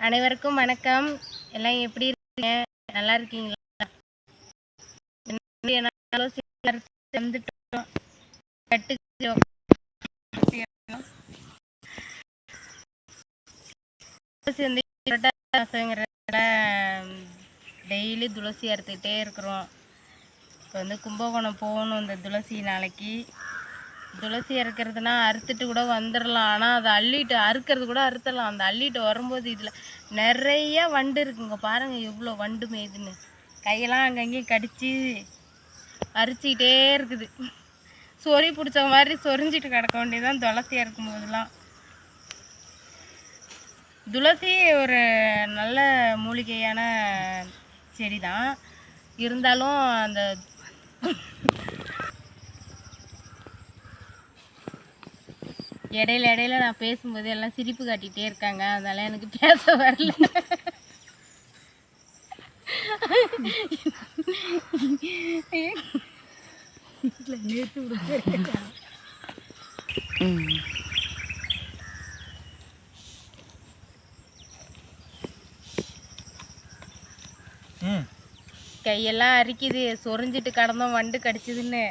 அனைவருக்கும் வணக்கம். எல்லாம் எப்படி இருக்கீங்க? நல்லா இருக்கீங்களா? துளசி வந்து டெய்லி துளசி அறுத்துக்கிட்டே இருக்கிறோம். இப்போ வந்து கும்பகோணம் போகணும் இந்த துளசி நாளைக்கு. துளசி அறுக்கிறதுனா அறுத்துட்டு கூட வந்துடலாம் ஆனால் அதை அள்ளிட்டு அறுக்கிறது கூட அறுத்தலாம் அந்த அள்ளிட்டு வரும்போது இதில் நிறைய வண்டு இருக்குங்க. பாருங்கள் எவ்வளோ வண்டு மேய்துன்னு கையெல்லாம் அங்கங்கேயும் கடிச்சு அரிச்சிக்கிட்டே இருக்குது. சொறி பிடிச்ச மாதிரி சொரிஞ்சிட்டு கிடக்க வேண்டியதுதான் துளசி அறுக்கும் போதெல்லாம். துளசி ஒரு நல்ல மூலிகையான செடி தான் இருந்தாலும் அந்த இடையில இடையில நான் பேசும்போது எல்லாம் சிரிப்பு காட்டிகிட்டே இருக்காங்க. அதனால எனக்கு பேச வரல. ம். கையெல்லாம் அரிக்குது. சொரிஞ்சிட்டு கடந்தோம் வண்டு கடிச்சதுன்னு.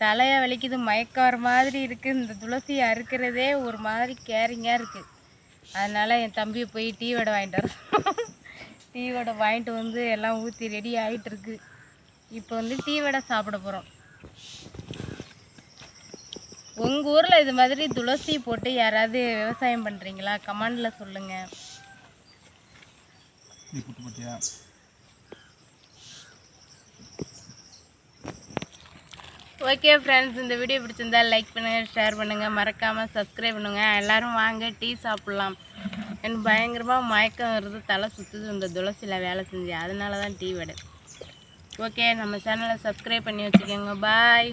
தலையை வலிக்குது மயக்கார வர மாதிரி இருக்குது இந்த துளசி அறுக்கிறதே ஒரு மாதிரி கேரிங்காக இருக்குது அதனால் என் தம்பியை போய் டீ வடை வாங்கிட்டு வர டீ வடை வாங்கிட்டு வந்து எல்லாம் ஊற்றி ரெடி ஆகிட்டு இருக்கு. இப்போ வந்து டீ வடை சாப்பிட போகிறோம் உங்கள் ஊரில் இது மாதிரி துளசி போட்டு யாராவது விவசாயம் பண்ணுறீங்களா கமெண்டில் சொல்லுங்கள் ஓகே ஃப்ரெண்ட்ஸ் இந்த வீடியோ பிடிச்சிருந்தா லைக் பண்ணுங்கள் ஷேர் பண்ணுங்கள் மறக்காமல் சப்ஸ்கிரைப் பண்ணுங்கள் எல்லோரும் வாங்க டீ சாப்பிட்லாம். எனக்கு பயங்கரமாக மயக்கம் வருது தலை சுற்றுது இந்த துளசியில் வேலை செஞ்சு. அதனால தான் டீ வடை. ஓகே நம்ம சேனலை சப்ஸ்கிரைப் பண்ணி வச்சுக்கோங்க. பாய்